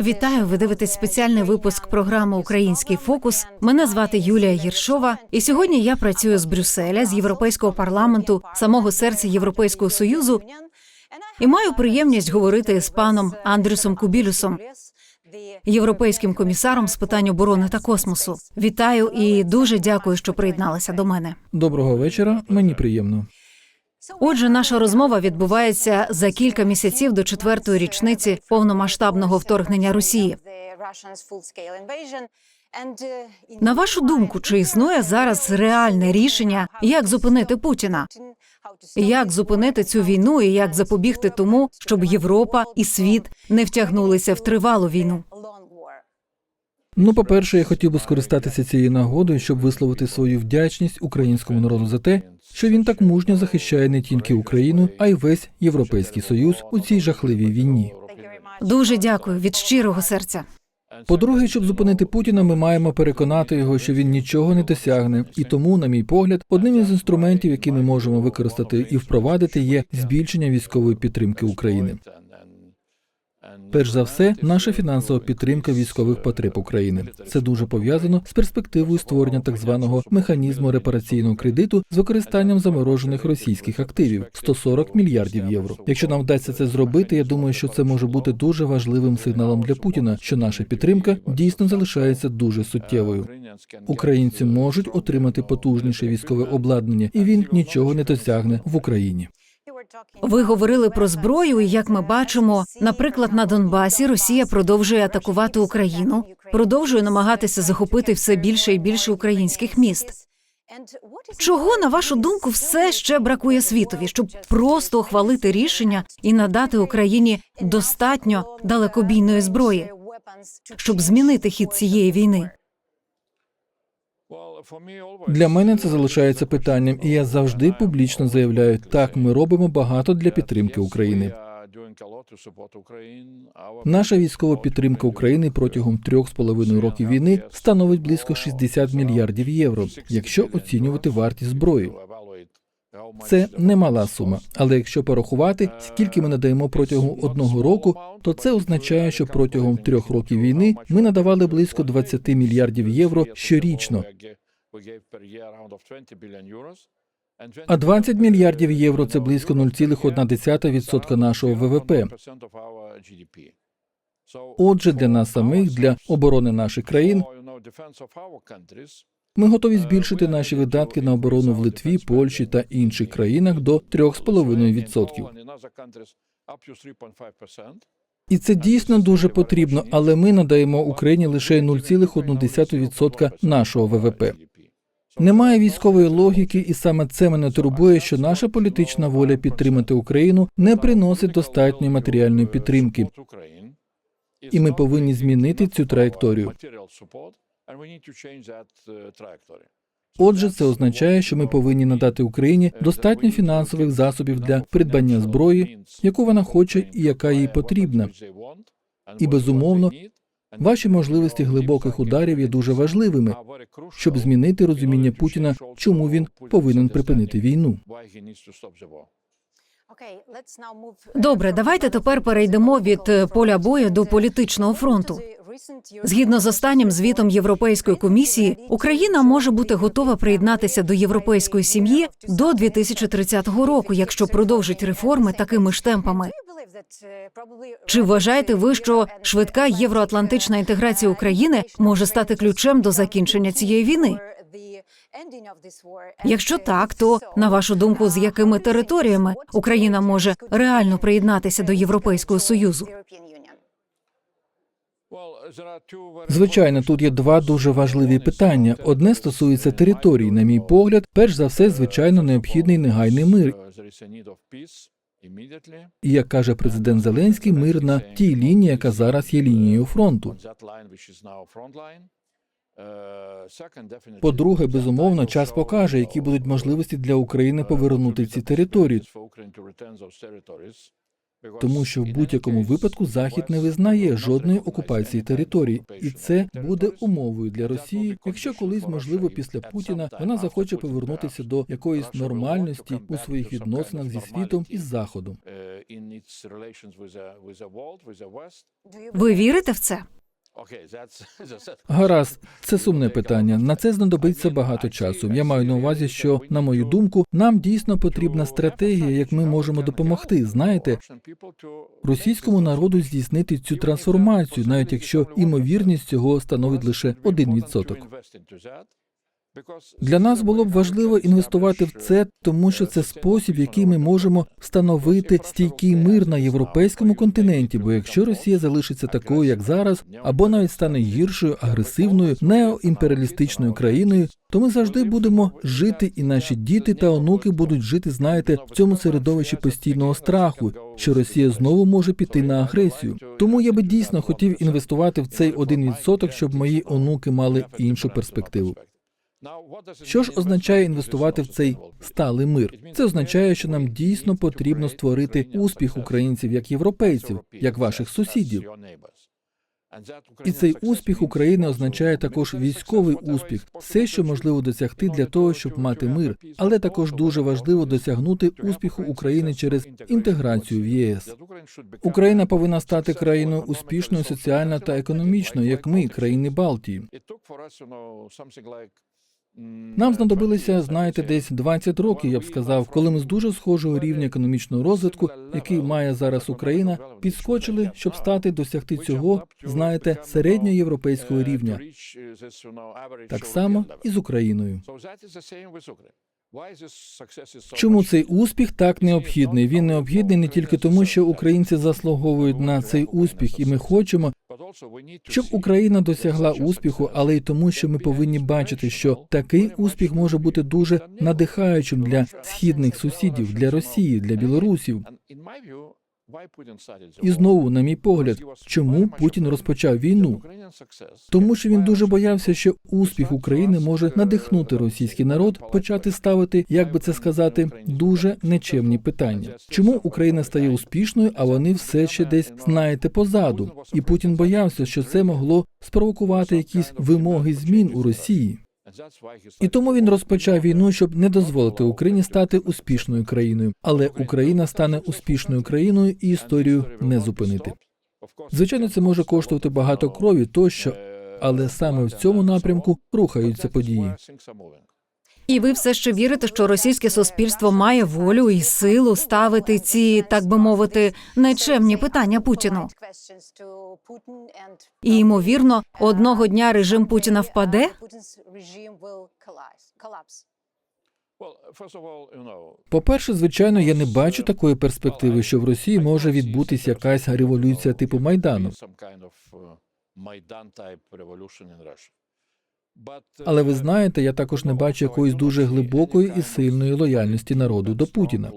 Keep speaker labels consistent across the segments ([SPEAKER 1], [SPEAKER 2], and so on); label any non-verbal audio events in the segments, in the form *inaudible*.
[SPEAKER 1] Вітаю, ви дивитесь спеціальний випуск програми Український фокус. Мене звати Юлія Єршова, і сьогодні я працюю з Брюсселя, з Європейського парламенту, самого серця Європейського союзу, і маю приємність говорити з паном Андрюсом Кубілюсом, європейським комісаром з питань оборони та космосу. Вітаю і дуже дякую, що приєдналися до мене.
[SPEAKER 2] Доброго вечора, мені приємно.
[SPEAKER 1] Отже, наша розмова відбувається за кілька місяців до четвертої річниці повномасштабного вторгнення Росії. На вашу думку, чи існує зараз реальне рішення, як зупинити Путіна? Як зупинити цю війну і як запобігти тому, щоб Європа і світ не втягнулися в тривалу війну?
[SPEAKER 2] Ну, по-перше, я хотів би скористатися цією нагодою, щоб висловити свою вдячність українському народу за те, що він так мужньо захищає не тільки Україну, а й весь Європейський Союз у цій жахливій війні.
[SPEAKER 1] Дуже дякую від щирого серця.
[SPEAKER 2] По-друге, щоб зупинити Путіна, ми маємо переконати його, що він нічого не досягне, і тому, на мій погляд, одним із інструментів, які ми можемо використати і впровадити, є збільшення військової підтримки України. Перш за все, наша фінансова підтримка військових потреб України. Це дуже пов'язано з перспективою створення так званого механізму репараційного кредиту з використанням заморожених російських активів 140 мільярдів євро. Якщо нам вдасться це зробити, я думаю, що це може бути дуже важливим сигналом для Путіна, що наша підтримка дійсно залишається дуже суттєвою. Українці можуть отримати потужніше військове обладнання, і він нічого не досягне в Україні.
[SPEAKER 1] Ви говорили про зброю, і як ми бачимо, наприклад, на Донбасі Росія продовжує атакувати Україну, продовжує намагатися захопити все більше і більше українських міст. Чого, на вашу думку, все ще бракує світові, щоб просто ухвалити рішення і надати Україні достатньо далекобійної зброї, щоб змінити хід цієї війни?
[SPEAKER 2] Для мене це залишається питанням, і я завжди публічно заявляю, так ми робимо багато для підтримки України. Наша військова підтримка України протягом трьох з половиною років війни становить близько 60 мільярдів євро, якщо оцінювати вартість зброї. Це немала сума, але якщо порахувати, скільки ми надаємо протягом одного року, то це означає, що протягом трьох років війни ми надавали близько 20 мільярдів євро щорічно. А 20 мільярдів євро це близько 0,1% нашого ВВП. Отже, для нас самих, для оборони наших країн, ми готові збільшити наші видатки на оборону в Литві, Польщі та інших країнах до 3,5%. І це дійсно дуже потрібно, але ми надаємо Україні лише 0,1% нашого ВВП. Немає військової логіки, і саме це мене турбує, що наша політична воля підтримати Україну не приносить достатньої матеріальної підтримки. І ми повинні змінити цю траєкторію. Отже, це означає, що ми повинні надати Україні достатньо фінансових засобів для придбання зброї, яку вона хоче і яка їй потрібна. І безумовно, ваші можливості глибоких ударів є дуже важливими, щоб змінити розуміння Путіна, чому він повинен припинити війну.
[SPEAKER 1] Добре, давайте тепер перейдемо від е, поля бою до політичного фронту. Згідно з останнім звітом Європейської комісії, Україна може бути готова приєднатися до європейської сім'ї до 2030 року, якщо продовжить реформи такими ж темпами. Чи вважаєте ви, що швидка євроатлантична інтеграція України може стати ключем до закінчення цієї війни? Якщо так, то на вашу думку, з якими територіями Україна може реально приєднатися до Європейського союзу?
[SPEAKER 2] Звичайно, тут є два дуже важливі питання. Одне стосується територій. На мій погляд, перш за все, звичайно, необхідний негайний мир. І як каже президент Зеленський, мир на тій лінії, яка зараз є лінією фронту. По-друге, безумовно, час покаже, які будуть можливості для України повернути ці території, тому що в будь-якому випадку Захід не визнає жодної окупації територій, і це буде умовою для Росії, якщо колись, можливо, після Путіна вона захоче повернутися до якоїсь нормальності у своїх відносинах зі світом і з заходом.
[SPEAKER 3] West.
[SPEAKER 1] Ви вірите в це? *laughs*
[SPEAKER 2] Гаразд, це сумне питання. На це знадобиться багато часу. Я маю на увазі, що, на мою думку, нам дійсно потрібна стратегія, як ми можемо допомогти. Знаєте, російському народу здійснити цю трансформацію, навіть якщо імовірність цього становить лише 1%. Для нас було б важливо інвестувати в це, тому що це спосіб, який ми можемо встановити стійкий мир на європейському континенті. Бо якщо Росія залишиться такою, як зараз, або навіть стане гіршою, агресивною, неоімперіалістичною країною, то ми завжди будемо жити, і наші діти та онуки будуть жити, знаєте, в цьому середовищі постійного страху, що Росія знову може піти на агресію. Тому я би дійсно хотів інвестувати в цей 1%, щоб мої онуки мали іншу перспективу. Що ж означає інвестувати в цей сталий мир? Це означає, що нам дійсно потрібно створити успіх українців як європейців, як ваших сусідів. І цей успіх України означає також військовий успіх, все, що можливо досягти для того, щоб мати мир, але також дуже важливо досягнути успіху України через інтеграцію в ЄС. Україна повинна стати країною успішною соціально та економічно, як ми, країни Балтії. Нам знадобилися, знаєте, десь 20 років, я б сказав, коли ми з дуже схожого рівня економічного розвитку, який має зараз Україна, підскочили, щоб стати досягти цього, знаєте, середньоєвропейського рівня. Так само і з Україною. Чому цей успіх так необхідний? Він необхідний не тільки тому, що українці заслуговують на цей успіх, і ми хочемо, щоб Україна досягла успіху, але й тому, що ми повинні бачити, що такий успіх може бути дуже надихаючим для східних сусідів, для Росії, для білорусів. І знову, на мій погляд, чому Путін розпочав війну? Тому що він дуже боявся, що успіх України може надихнути російський народ почати ставити, як би це сказати, дуже нечемні питання. Чому Україна стає успішною, а вони все ще десь знаєте позаду? І Путін боявся, що це могло спровокувати якісь вимоги змін у Росії. І тому він розпочав війну, щоб не дозволити Україні стати успішною країною. Але Україна стане успішною країною і історію не зупинити. Звичайно, це може коштувати багато крові тощо, але саме в цьому напрямку рухаються події.
[SPEAKER 1] І ви все ще вірите, що російське суспільство має волю і силу ставити ці, так би мовити, нечемні питання Путіну. І ймовірно, одного дня режим Путіна впаде.
[SPEAKER 2] По-перше, звичайно, я не бачу такої перспективи, що в Росії може відбутись якась революція типу Майдану. Але ви знаєте, я також не бачу якоїсь дуже глибокої і сильної лояльності народу до Путіна.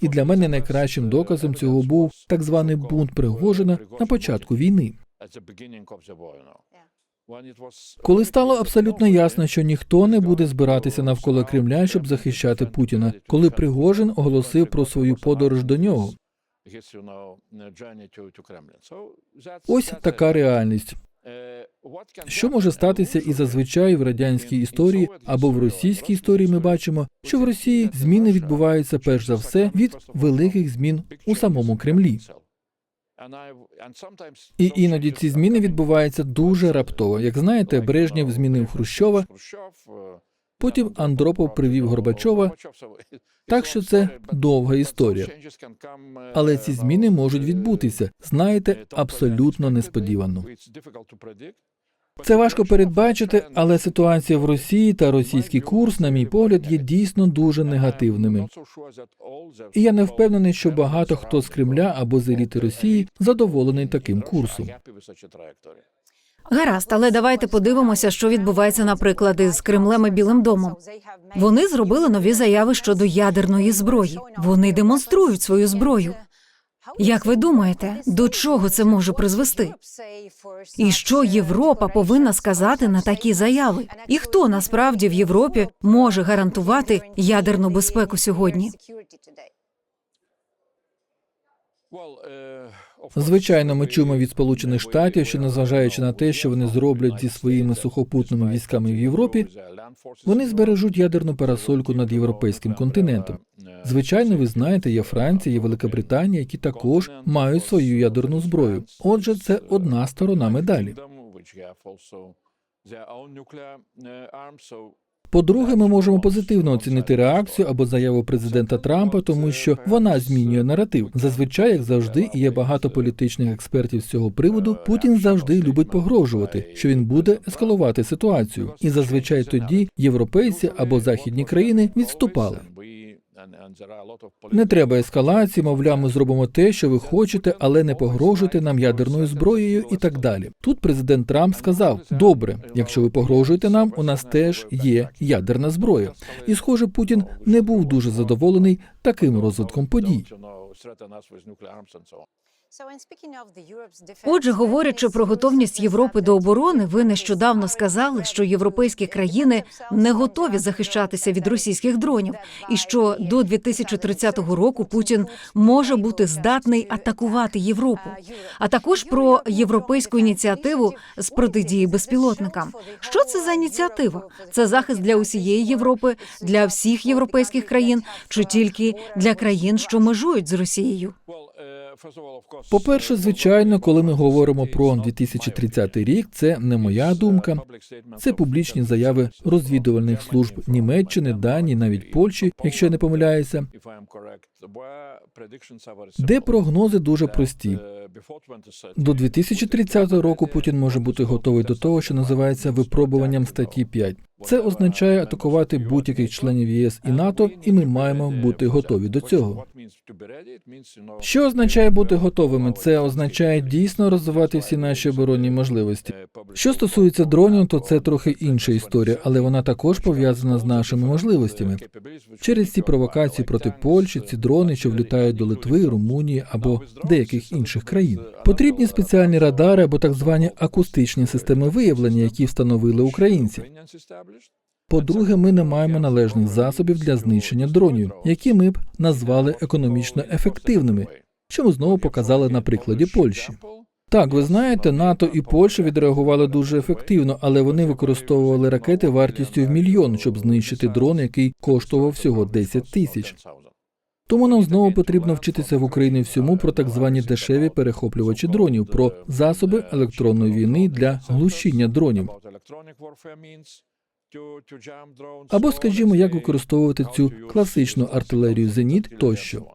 [SPEAKER 2] І для мене найкращим доказом цього був так званий бунт Пригожина на початку війни. Коли стало абсолютно ясно, що ніхто не буде збиратися навколо Кремля, щоб захищати Путіна, коли Пригожин оголосив про свою подорож до нього. Ось така реальність. Що може статися і зазвичай в радянській історії або в російській історії ми бачимо, що в Росії зміни відбуваються перш за все від великих змін у самому Кремлі. І іноді ці зміни відбуваються дуже раптово. Як знаєте, Брежнєв змінив Хрущова, потім Андропов привів Горбачова. Так що це довга історія. Але ці зміни можуть відбутися, знаєте, абсолютно несподівано. Це важко передбачити, але ситуація в Росії та російський курс, на мій погляд, є дійсно дуже негативними. І я не впевнений, що багато хто з Кремля або з еліти Росії задоволений таким курсом.
[SPEAKER 1] Гаразд, але давайте подивимося, що відбувається, наприклад, із Кремлем і Білим домом. Вони зробили нові заяви щодо ядерної зброї. Вони демонструють свою зброю. Як ви думаєте, до чого це може призвести? І що Європа повинна сказати на такі заяви? І хто насправді в Європі може гарантувати ядерну безпеку сьогодні?
[SPEAKER 2] Звичайно, ми чуємо від Сполучених Штатів, що незважаючи на те, що вони зроблять зі своїми сухопутними військами в Європі, вони збережуть ядерну парасольку над європейським континентом. Звичайно, ви знаєте, є Франція, є Велика Британія, які також мають свою ядерну зброю. Отже, це одна сторона медалі. По-друге, ми можемо позитивно оцінити реакцію або заяву президента Трампа, тому що вона змінює наратив. Зазвичай, як завжди, і є багато політичних експертів з цього приводу. Путін завжди любить погрожувати, що він буде ескалувати ситуацію. І зазвичай тоді європейці або західні країни відступали. Не треба ескалації, мовляв, ми зробимо те, що ви хочете, але не погрожуйте нам ядерною зброєю і так далі. Тут президент Трамп сказав: добре, якщо ви погрожуєте нам, у нас теж є ядерна зброя. І, схоже, Путін не був дуже задоволений таким розвитком подій.
[SPEAKER 1] Отже, говорячи про готовність Європи до оборони, ви нещодавно сказали, що європейські країни не готові захищатися від російських дронів, і що до 2030 року Путін може бути здатний атакувати Європу. А також про європейську ініціативу з протидії безпілотникам. Що це за ініціатива? Це захист для усієї Європи, для всіх європейських країн, чи тільки для країн, що межують з Росією?
[SPEAKER 3] Course,
[SPEAKER 2] По-перше, звичайно, коли ми говоримо про 2030 рік, це не моя думка. Це публічні заяви розвідувальних служб Німеччини, Данії, навіть Польщі, якщо я не помиляюся, де прогнози дуже прості.
[SPEAKER 3] Before 2030,
[SPEAKER 2] До 2030 року Путін може бути готовий до того, що називається випробуванням статті 5. Це означає атакувати будь-яких членів єС і НАТО, і ми маємо бути готові до цього. Що означає бути готовими? Це означає дійсно розвивати всі наші оборонні можливості. Що стосується дронів, то це трохи інша історія, але вона також пов'язана з нашими можливостями. Через ці провокації проти Польщі, ці дрони, що влітають до Литви, Румунії або деяких інших країн. Потрібні спеціальні радари або так звані акустичні системи виявлення, які встановили українці. По-друге, ми не маємо належних засобів для знищення дронів, які ми б назвали економічно ефективними, що ми знову показали на прикладі Польщі. Так, ви знаєте, НАТО і Польща відреагували дуже ефективно, але вони використовували ракети вартістю в мільйон, щоб знищити дрон, який коштував всього 10 тисяч. Тому нам знову потрібно вчитися в Україні всьому про так звані дешеві перехоплювачі дронів, про засоби електронної війни для глушіння дронів. Або, скажімо, як використовувати цю класичну артилерію зеніт тощо.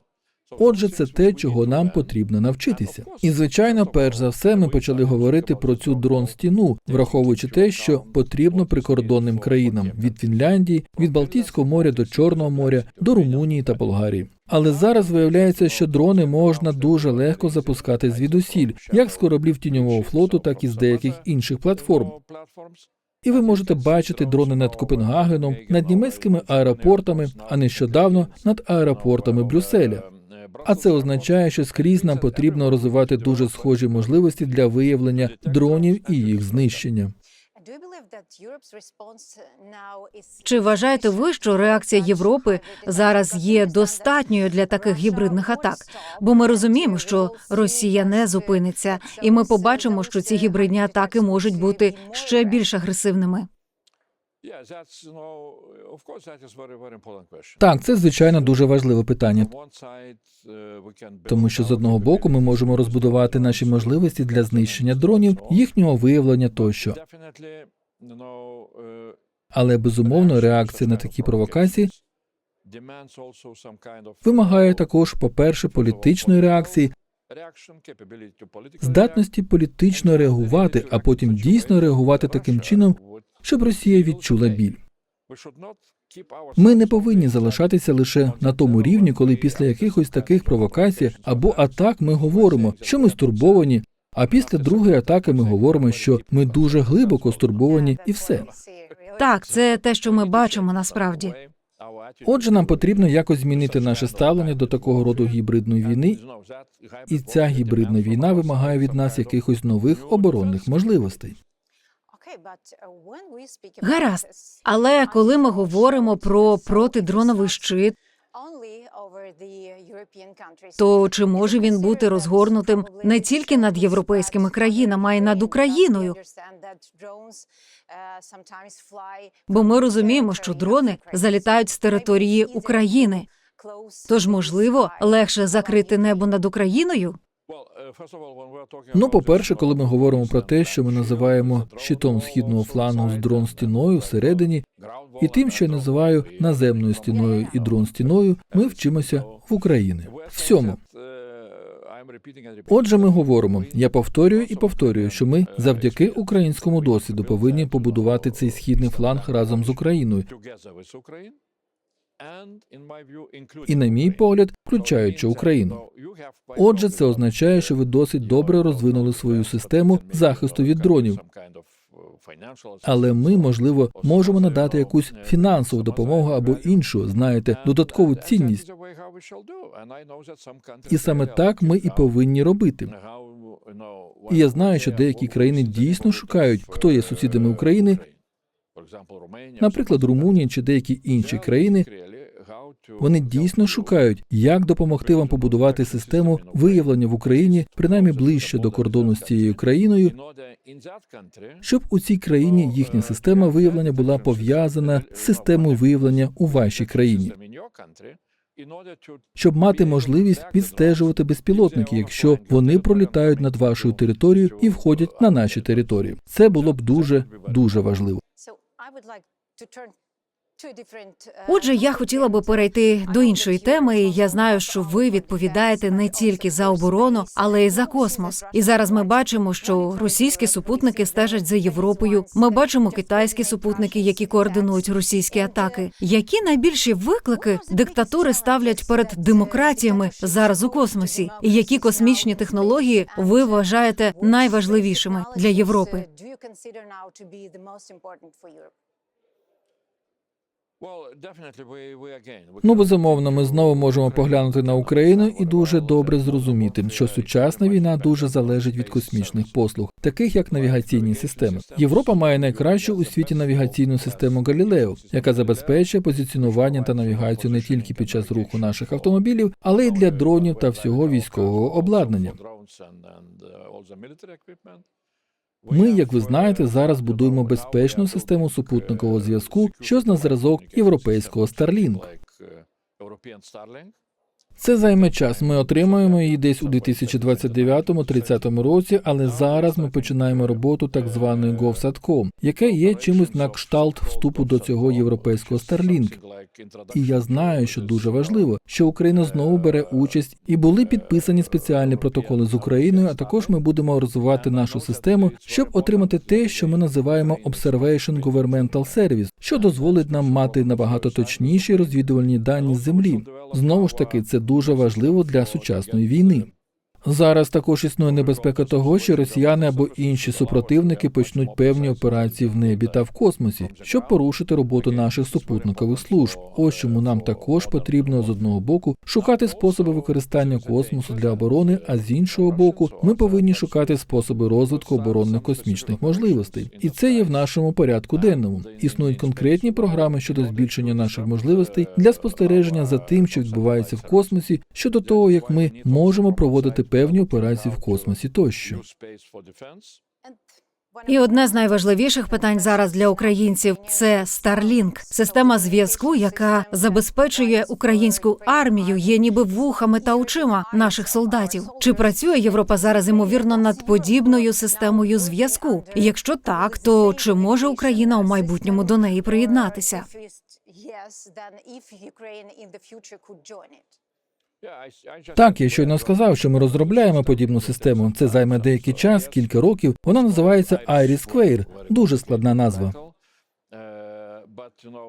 [SPEAKER 2] Отже, це те, чого нам потрібно навчитися. І звичайно, перш за все, ми почали говорити про цю дрон-стіну, враховуючи те, що потрібно прикордонним країнам від Фінляндії, від Балтійського моря до Чорного моря, до Румунії та Болгарії. Але зараз виявляється, що дрони можна дуже легко запускати звідусіль, як з кораблів тіньового флоту, так і з деяких інших платформ. І ви можете бачити дрони над Копенгагеном, над німецькими аеропортами, а нещодавно над аеропортами Брюсселя. А це означає, що скрізь нам потрібно розвивати дуже схожі можливості для виявлення дронів і їх знищення.
[SPEAKER 1] Чи вважаєте ви, що реакція Європи зараз є достатньою для таких гібридних атак? Бо ми розуміємо, що Росія не зупиниться, і ми побачимо, що ці гібридні атаки можуть бути ще більш агресивними.
[SPEAKER 2] Так, це звичайно дуже важливе питання,
[SPEAKER 3] uh,
[SPEAKER 2] тому що з одного боку ми можемо розбудувати наші можливості для знищення дронів, їхнього виявлення тощо.
[SPEAKER 3] uh,
[SPEAKER 2] Але безумовно реакція на такі провокації вимагає також, по-перше, політичної реакції, здатності політично реагувати, а потім дійсно реагувати таким чином, щоб Росія відчула біль. Ми не повинні залишатися лише на тому рівні, коли після якихось таких провокацій або атак ми говоримо, що ми стурбовані. А після другої атаки ми говоримо, що ми дуже глибоко стурбовані, і все.
[SPEAKER 1] Так, це те, що ми бачимо насправді.
[SPEAKER 2] Отже, нам потрібно якось змінити наше ставлення до такого роду гібридної війни, і ця гібридна війна вимагає від нас якихось нових оборонних можливостей.
[SPEAKER 1] Гаразд. Але коли ми говоримо про протидроновий щит, то чи може він бути розгорнутим не тільки над європейськими країнами, а й над Україною? Бо ми розуміємо, що дрони залітають з території України. Тож, можливо, легше закрити небо над Україною?
[SPEAKER 2] Ну, по-перше, коли ми говоримо про те, що ми називаємо щитом східного флангу з дрон стіною всередині, і тим, що я називаю наземною стіною і дрон стіною, ми вчимося в Україні. Всьому. Отже, ми говоримо. Я повторюю і повторюю, що ми завдяки українському досвіду повинні побудувати цей східний фланг разом з Україною. І, на мій погляд, включаючи Україну. Отже, це означає, що ви досить добре розвинули свою систему захисту від дронів. Але ми, можливо, можемо надати якусь фінансову допомогу або іншу, знаєте, додаткову цінність. І саме так ми і повинні робити. І я знаю, що деякі країни дійсно шукають, хто є сусідами України, наприклад, Румунія чи деякі інші країни. Вони дійсно шукають, як допомогти вам побудувати систему виявлення в Україні, принаймні ближче до кордону з цією країною, щоб у цій країні їхня система виявлення була пов'язана з системою виявлення у вашій країні, щоб мати можливість відстежувати безпілотники, якщо вони пролітають над вашою територією і входять на наші території. Це було б дуже дуже важливо.
[SPEAKER 1] Отже, я хотіла би перейти до іншої теми. Я знаю, що ви відповідаєте не тільки за оборону, але й за космос. І зараз ми бачимо, що російські супутники стежать за Європою. Ми бачимо китайські супутники, які координують російські атаки. Які найбільші виклики диктатури ставлять перед демократіями зараз у космосі? І які космічні технології ви вважаєте найважливішими для Європи?
[SPEAKER 2] Ну, безумовно, ми знову можемо поглянути на Україну і дуже добре зрозуміти, що сучасна війна дуже залежить від космічних послуг, таких як навігаційні системи. Європа має найкращу у світі навігаційну систему Галілео, яка забезпечує позиціонування та навігацію не тільки під час руху наших автомобілів, але й для дронів та всього військового обладнання. Ми, як ви знаєте, зараз будуємо безпечну систему супутникового зв'язку, що на зразок європейського Starlink. Це займе час. Ми отримаємо її десь у 2029-30 році, але зараз ми починаємо роботу так званої GovSatcom, яке є чимось на кшталт вступу до цього європейського Starlink. І я знаю, що дуже важливо, що Україна знову бере участь і були підписані спеціальні протоколи з Україною. А також ми будемо розвивати нашу систему, щоб отримати те, що ми називаємо Observation Governmental Service, що дозволить нам мати набагато точніші розвідувальні дані з землі. Знову ж таки, це дуже важливо для сучасної війни. Зараз також існує небезпека того, що росіяни або інші супротивники почнуть певні операції в небі та в космосі, щоб порушити роботу наших супутникових служб. Ось чому нам також потрібно з одного боку шукати способи використання космосу для оборони, а з іншого боку, ми повинні шукати способи розвитку оборонних космічних можливостей. І це є в нашому порядку денному. Існують конкретні програми щодо збільшення наших можливостей для спостереження за тим, що відбувається в космосі, щодо того, як ми можемо проводити певні операції в космосі тощо.
[SPEAKER 1] І одне з найважливіших питань зараз для українців це Starlink – система зв'язку, яка забезпечує українську армію, є ніби вухами та очима наших солдатів. Чи працює Європа зараз ймовірно над подібною системою зв'язку? І Якщо так, то чи може Україна у майбутньому до неї приєднатися?
[SPEAKER 2] Так, я щойно сказав, що ми розробляємо подібну систему. Це займе деякий час, кілька років. Вона називається Iris Square. Дуже складна назва.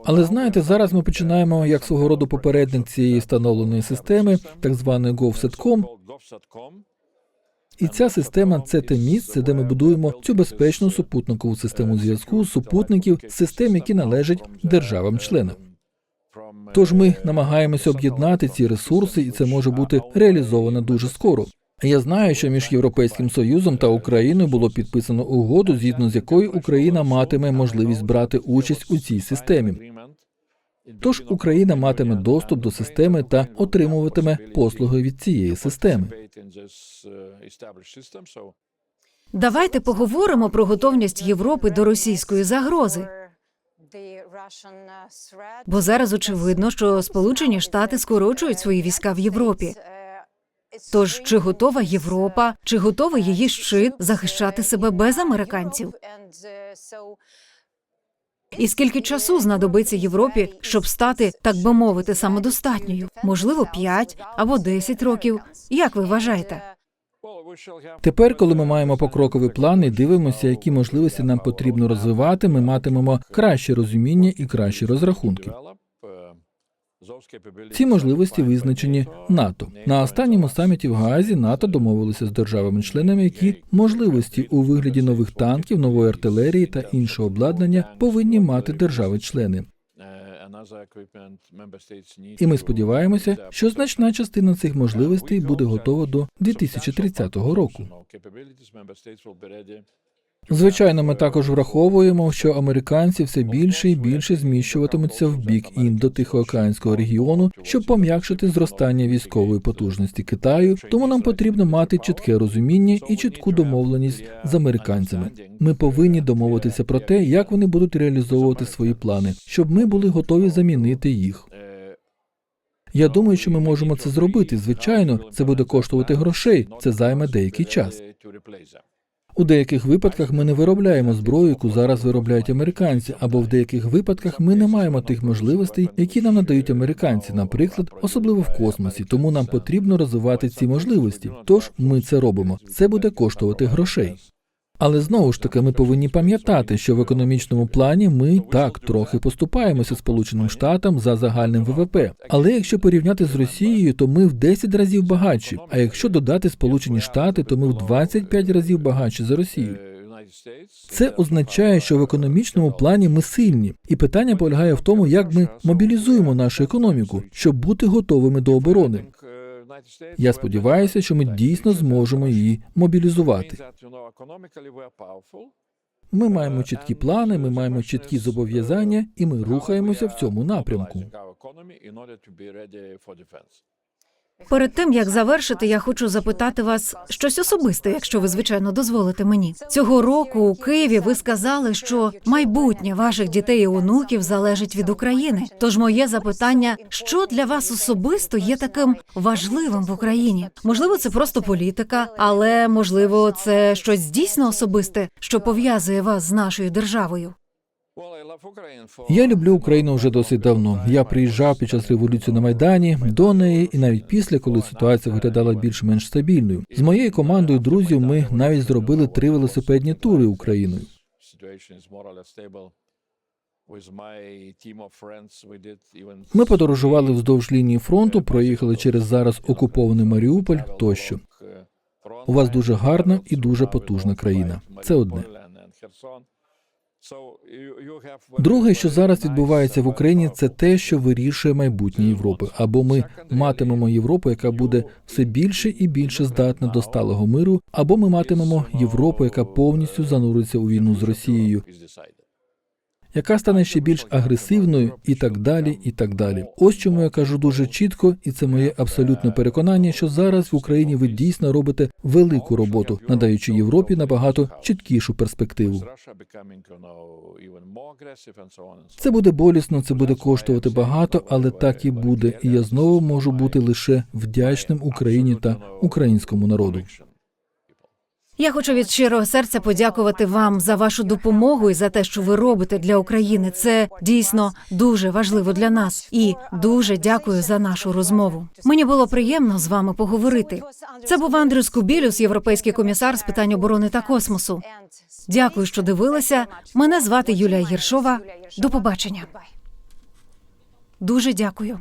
[SPEAKER 2] Але знаєте, зараз ми починаємо як свого роду попередник цієї встановленої системи, так званої GovSatcom. І ця система це те місце, де ми будуємо цю безпечну супутникову систему зв'язку супутників систем, які належать державам-членам. Тож ми намагаємося об'єднати ці ресурси, і це може бути реалізовано дуже скоро. Я знаю, що між Європейським Союзом та Україною було підписано угоду, згідно з якою Україна матиме можливість брати участь у цій системі. Тож Україна матиме доступ до системи та отримуватиме послуги від цієї системи.
[SPEAKER 1] Давайте поговоримо про готовність Європи до російської загрози. Бо зараз очевидно, що Сполучені Штати скорочують свої війська в Європі. Тож чи готова Європа, чи готовий її щит захищати себе без американців? І скільки часу знадобиться Європі, щоб стати, так би мовити, самодостатньою? Можливо, 5 або 10 років. Як ви вважаєте?
[SPEAKER 2] Тепер, коли ми маємо покроковий план і дивимося, які можливості нам потрібно розвивати, ми матимемо краще розуміння і кращі розрахунки. Ці можливості визначені НАТО. На останньому саміті в Гаазі НАТО домовилося з державами-членами, які можливості у вигляді нових танків, нової артилерії та іншого обладнання повинні мати держави-члени. І ми сподіваємося, що значна частина цих можливостей буде готова до 2030 року. Звичайно, ми також враховуємо, що американці все більше і більше зміщуватимуться в бік індо-тихоокеанського регіону, щоб пом'якшити зростання військової потужності Китаю. Тому нам потрібно мати чітке розуміння і чітку домовленість з американцями. Ми повинні домовитися про те, як вони будуть реалізовувати свої плани, щоб ми були готові замінити їх. Я думаю, що ми можемо це зробити. Звичайно, це буде коштувати грошей. Це займе деякий час. У деяких випадках ми не виробляємо зброю, яку зараз виробляють американці, або в деяких випадках ми не маємо тих можливостей, які нам надають американці, наприклад, особливо в космосі. Тому нам потрібно розвивати ці можливості. Тож ми це робимо. Це буде коштувати грошей. Але знову ж таки, ми повинні пам'ятати, що в економічному плані ми так трохи поступаємося Сполученим Штатам за загальним ВВП. Але якщо порівняти з Росією, то ми в 10 разів багатші. А якщо додати Сполучені Штати, то ми в 25 разів багатші за Росію. Це означає, що в економічному плані ми сильні, і питання полягає в тому, як ми мобілізуємо нашу економіку, щоб бути готовими до оборони. Я сподіваюся, що ми дійсно зможемо її мобілізувати. Ми маємо чіткі плани, ми маємо чіткі зобов'язання, і ми рухаємося в цьому напрямку.
[SPEAKER 1] Перед тим як завершити, я хочу запитати вас щось особисте, якщо ви звичайно дозволите мені. Цього року у Києві ви сказали, що майбутнє ваших дітей і онуків залежить від України. Тож моє запитання: що для вас особисто є таким важливим в Україні? Можливо, це просто політика, але можливо, це щось дійсно особисте, що пов'язує вас з нашою державою.
[SPEAKER 2] Я люблю Україну вже досить давно. Я приїжджав під час революції на майдані до неї, і навіть після, коли ситуація виглядала більш-менш стабільною. З моєю командою друзів ми навіть зробили три велосипедні тури Україною. Ми подорожували вздовж лінії фронту, проїхали через зараз окупований Маріуполь тощо. У вас дуже гарна і дуже потужна країна. Це одне. Друге, що зараз відбувається в Україні, це те, що вирішує майбутнє Європи. Або ми матимемо Європу, яка буде все більше і більше здатна до сталого миру, або ми матимемо Європу, яка повністю зануриться у війну з Росією, яка стане ще більш агресивною, і так далі. І так далі. Ось чому я кажу дуже чітко, і це моє абсолютне переконання, що зараз в Україні ви дійсно робите велику роботу, надаючи Європі набагато чіткішу перспективу. Це буде болісно, це буде коштувати багато, але так і буде. І я знову можу бути лише вдячним Україні та українському народу.
[SPEAKER 1] Я хочу від щирого серця подякувати вам за вашу допомогу і за те, що ви робите для України. Це дійсно дуже важливо для нас. І дуже дякую за нашу розмову. Мені було приємно з вами поговорити. Це був Андрюс Кубілюс, європейський комісар з питань оборони та космосу. Дякую, що дивилися. Мене звати Юлія Єршова. До побачення. Дуже дякую.